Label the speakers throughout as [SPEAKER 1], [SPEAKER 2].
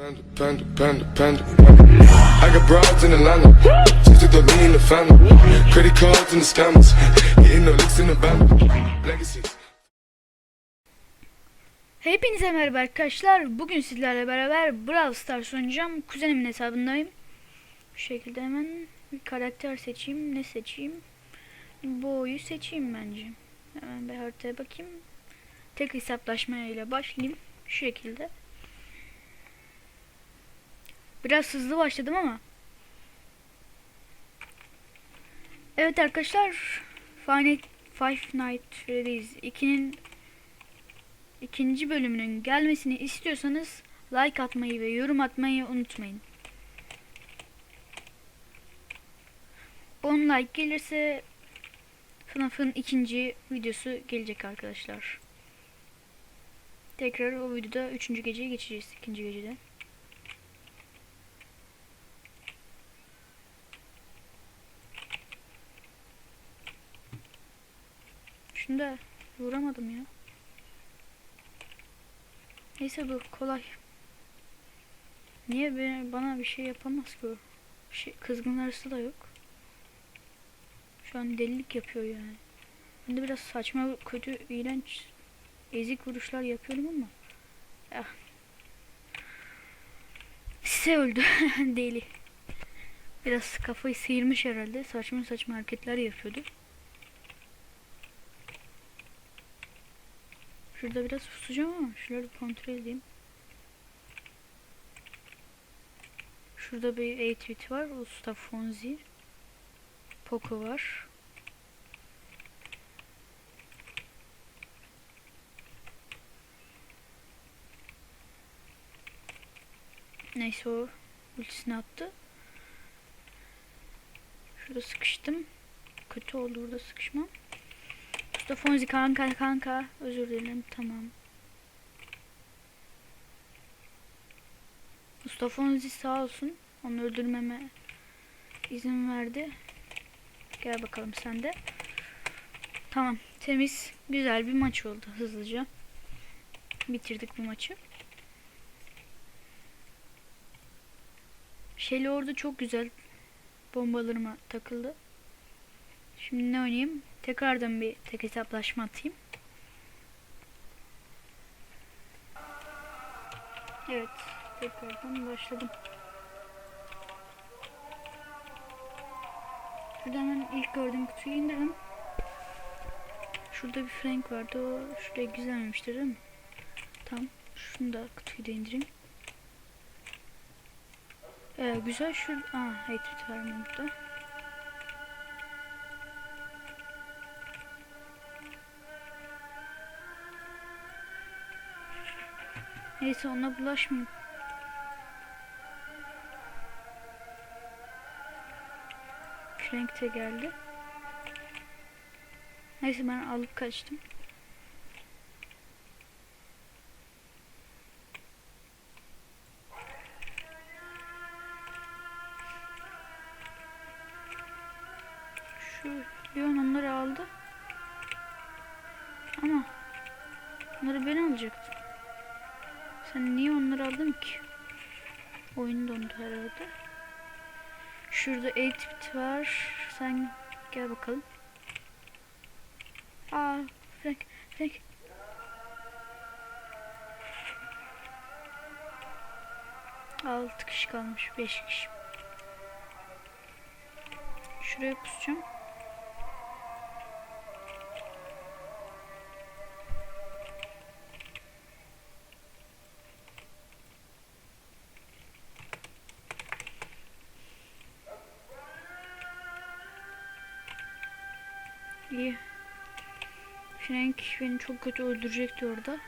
[SPEAKER 1] Panda, panda, panda, panda. I got broads in Atlanta. Just took the lean the family. Credit cards and the scammers. Hitting the licks in the band. Legacies.
[SPEAKER 2] Hepinize merhaba arkadaşlar. Bugün sizlerle beraber Brawl Stars oynayacağım. Kuzenimin hesabındayım. Bu şekilde hemen bir karakter seçeyim. Ne seçeyim? Boyu seçeyim bence. Hemen bir haritaya bakayım. Tek hesaplaşmayla başlayayım. Şu şekilde. Biraz hızlı başladım ama. Evet arkadaşlar. Five Nights Freddy's 2'nin ikinci bölümünün gelmesini istiyorsanız like atmayı ve yorum atmayı unutmayın. 10 like gelirse FNAF'ın ikinci videosu gelecek arkadaşlar. Tekrar o videoda üçüncü geceye geçeceğiz. ikinci gecede. Şunu da vuramadım ya. Neyse bu kolay. Niye be- bana bir şey yapamaz ki o? Bir şey, kızgın arası da yok. Şu an delilik yapıyor yani. Ben de biraz saçma, kötü, iğrenç, ezik vuruşlar yapıyorum ama. Ya. Size öldü. Deli. Biraz kafayı sıyırmış herhalde. Saçma saçma hareketler yapıyordu. Şurada biraz pusacağım ama şunları kontrol edeyim. Şurada bir 8-bit var. Usta Fonzi. Poco var. Neyse o ultisini attı. Şurada sıkıştım. Kötü oldu burada sıkışmam. Usta Fonzi kanka kanka. Özür dilerim tamam. Usta Fonzi sağ olsun. Onu öldürmeme izin verdi. Gel bakalım sen de. Tamam temiz güzel bir maç oldu hızlıca. Bitirdik bu maçı. Shelly orada çok güzel bombalarıma takıldı. Şimdi ne oynayayım? Tekrardan bir tek hesaplaşma atayım. Evet, tekrardan başladım. Şurada hemen ilk gördüğüm kutuyu indirdim. Şurada bir Frank vardı. O şuraya güzelmemiştir değil mi? Tamam. Şunu da kutuyu da indireyim. Ee, güzel şu... Aa, hatred var burada? Neyse ona bulaşmayayım. Frank de geldi. Neyse ben alıp kaçtım. Şu Leon onları aldı. Ama onları ben alacaktım. Sen niye onları aldın ki? Oyun dondu herhalde. Şurada 8-bit var. Sen gel bakalım. Aa, Frank, Frank. Altı kişi kalmış, beş kişi. Şuraya pusacağım. İyi. Frank beni çok kötü öldürecekti orada.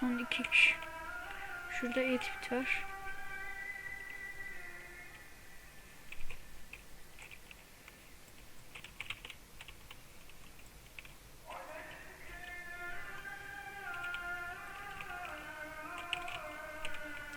[SPEAKER 2] Son iki kişi. Şurada 8-bit var.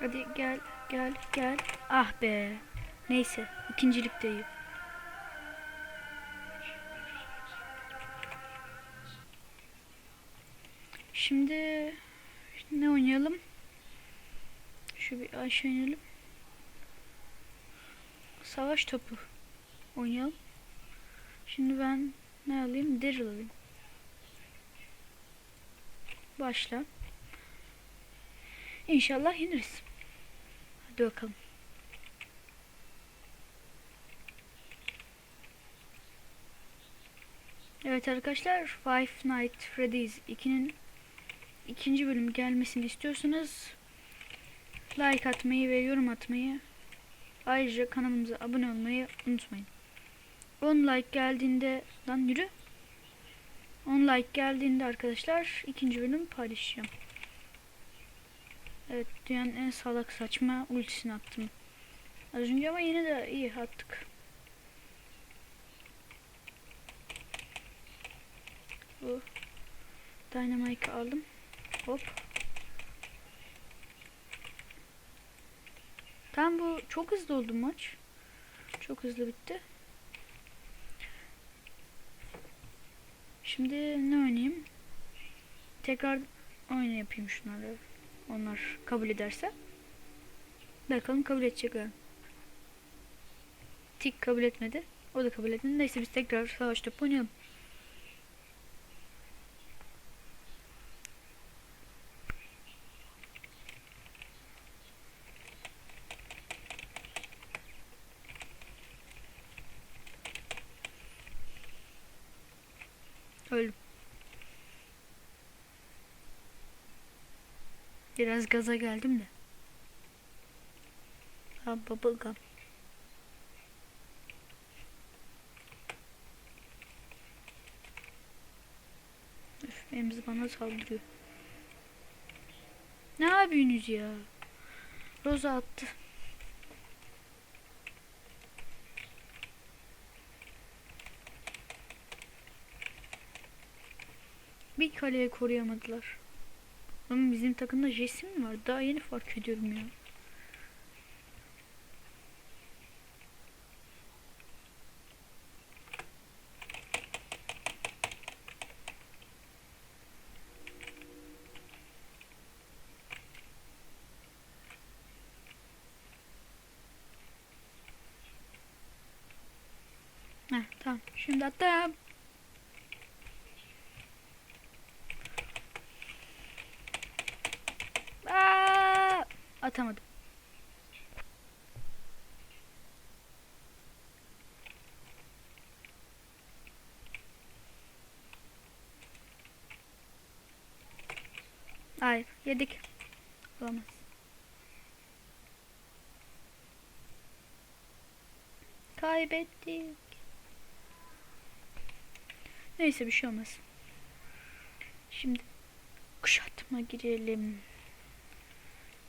[SPEAKER 2] Hadi gel gel gel. Ah be. Neyse ikincilikteyim. Şimdi ne oynayalım? Şu bir aşağı inelim. Savaş topu oynayalım. Şimdi ben ne alayım? Daryl alayım. Başla. İnşallah yeniriz. Hadi bakalım. Evet arkadaşlar Five Nights Freddy's 2'nin ikinci bölümü gelmesini istiyorsanız like atmayı ve yorum atmayı ayrıca kanalımıza abone olmayı unutmayın. 10 like geldiğinde lan yürü. 10 like geldiğinde arkadaşlar ikinci bölüm paylaşacağım. Evet dünyanın en salak saçma ultisini attım. Az önce ama yine de iyi attık. Bu Dynamite'ı aldım. Hop. Tam bu çok hızlı oldu maç. Çok hızlı bitti. Şimdi ne oynayayım? Tekrar oyun yapayım şunları. Onlar kabul ederse. Bakalım kabul edecek mi? Tik kabul etmedi. O da kabul etmedi. Neyse biz tekrar savaş topu oynayalım. Öldüm. Biraz gaza geldim de. Ha bubblegum. Üf, Emzi bana saldırıyor. Ne yapıyorsunuz ya? Roza attı. Bir kaleye koruyamadılar. Ama bizim takımda Jesse mi var? Daha yeni fark ediyorum ya. Heh, tamam. Şimdi attım. Aa! Atamadım. Hayır, yedik. Olamaz. Kaybettik. Neyse bir şey olmaz. Şimdi kuşatma girelim.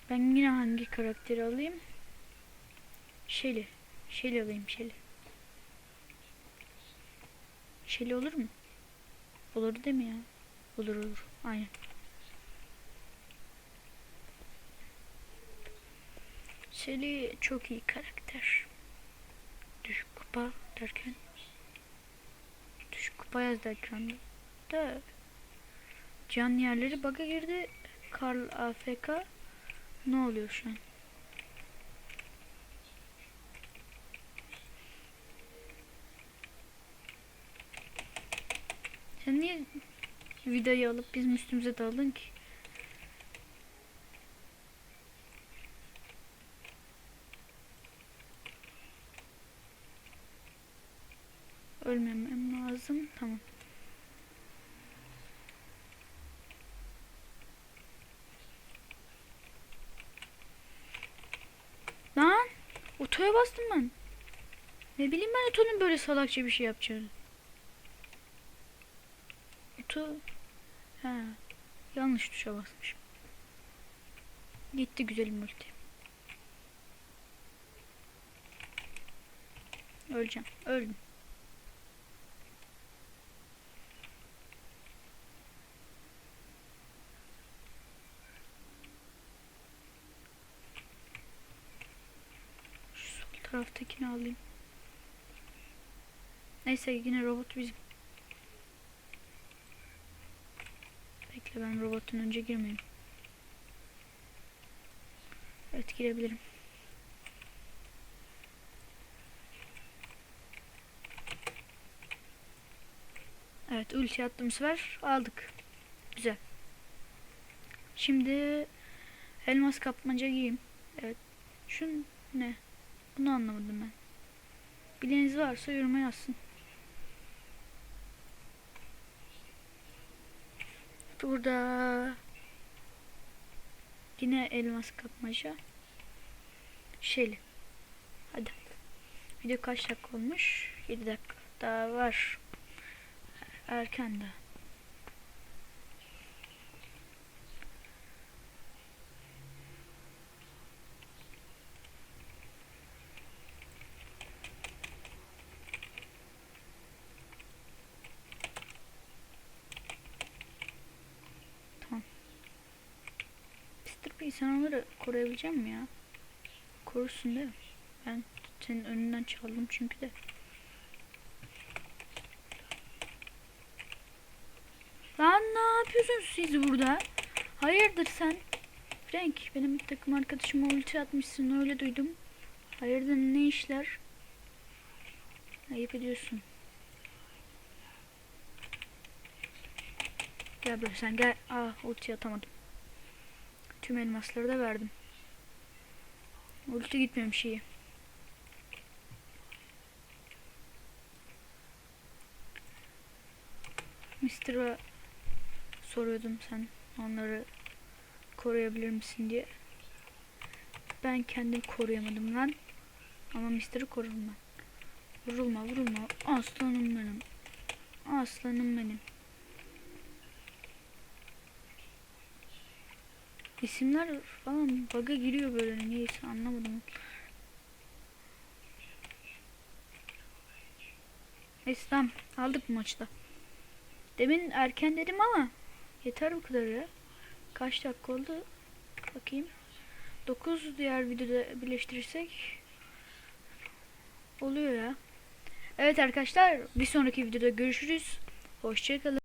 [SPEAKER 2] Ben yine hangi karakteri alayım? Shelly. Shelly alayım Shelly. Shelly olur mu? Olur değil mi ya? Olur olur. Aynen. Shelly çok iyi karakter. Düşük kupa derken. Düşük kupa yazdı ekranda. Da can yerleri bug'a girdi. Karl AFK ne oluyor şu an? Sen niye vidayı alıp bizim üstümüze daldın ki? Ölmemem lazım. Tamam. Lan otoya bastım ben. Ne bileyim ben otonun böyle salakça bir şey yapacağını. Oto... He. Yanlış tuşa basmışım. Gitti güzelim multi. Öleceğim. Öldüm. Şu sol taraftakini alayım. Neyse yine robot bizim. Bekle. Ben robotun önce girmeyeyim. Evet girebilirim. Evet ulti attım sefer aldık. Güzel. Şimdi elmas kapmaca giyeyim. Evet. Şun ne? Bunu anlamadım ben. Bileniniz varsa yoruma yazsın. Burada yine elmas kapmaca. Şeyli. Hadi. Video kaç dakika olmuş? 7 dakika. Daha var. Erken de. Sen onları koruyabilecek misin ya? Korursun değil mi? Ben senin önünden çaldım çünkü de. Lan ne yapıyorsun siz burada? Hayırdır sen? Frank benim takım arkadaşıma ulti atmışsın öyle duydum. Hayırdır ne işler? Ayıp ediyorsun. Gel buraya sen gel. Ah ulti atamadım. Tüm elmasları da verdim. Ulti gitmemiş iyi. Mr. soruyordum sen onları koruyabilir misin diye. Ben kendim koruyamadım lan. Ama Mr. korurum ben. Vurulma vurulma. Aslanım benim. Aslanım benim. İsimler falan bug'a giriyor böyle neyse anlamadım. Neyse tamam aldık bu maçta. Demin erken dedim ama yeter bu kadar ya. Kaç dakika oldu? Bakayım. 9 diğer videoda birleştirirsek oluyor ya. Evet arkadaşlar bir sonraki videoda görüşürüz. Hoşçakalın.